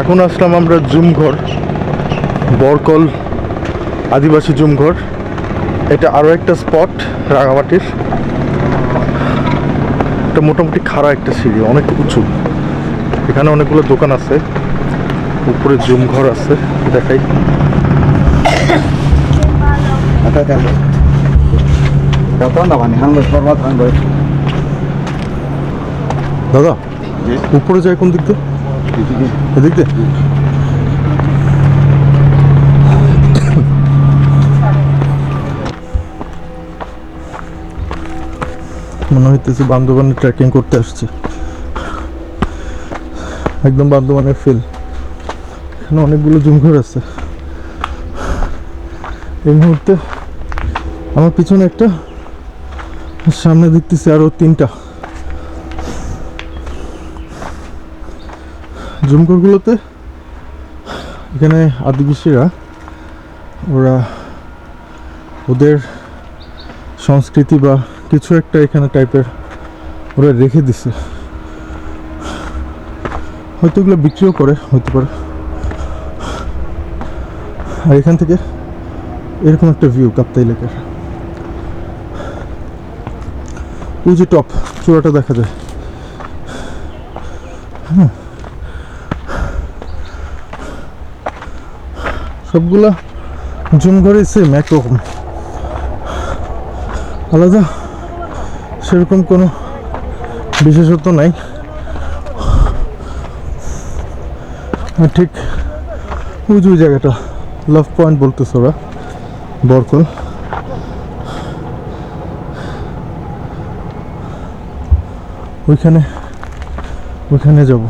এখন আসলাম আমরা জুমঘর বরকল আদিবাসী জুমঘর। এটা আরও একটা স্পট রাঙামাটির। এটা মোটামুটি খাড়া একটা সিঁড়ি অনেক উঁচু। এখানে অনেকগুলো দোকান আছে উপরে জুমঘর আছে দেখাই. দাদা উপরে যায় কোন দিক দিয়ে? এদিক। মনে হইতেছে বান্দরবানে ট্রেকিং করতে আসছি। একদম বান্দরবানের ফিল এখানে অনেকগুলো জুমঘর আছে। এই মুহূর্তে আমার পিছনে একটা, সামনে দেখতেছি আরও তিনটা। জুমঘরগুলোতে এখানে আদিবাসীরা, ওরা ওদের সংস্কৃতি বা কিছু একটা এখানে টাইপের ওরা রেখে দিছে। হয়তো এগুলো বিক্রিও করে, হতে পারে। আর এখান থেকে এরকম একটা ভিউ কাপ্তাই লেকের। ওই যে টপ চূড়াটা দেখা যায়। সবগুলা জুম ঘরে সেম একরকম। আলাদা, সেরকম কোনো বিশেষত্ব নাই। ঠিক ওই জায়গাটা লাভ পয়েন্ট বলতেছে ওরা, বরকল। ওইখানে ওইখানে যাব।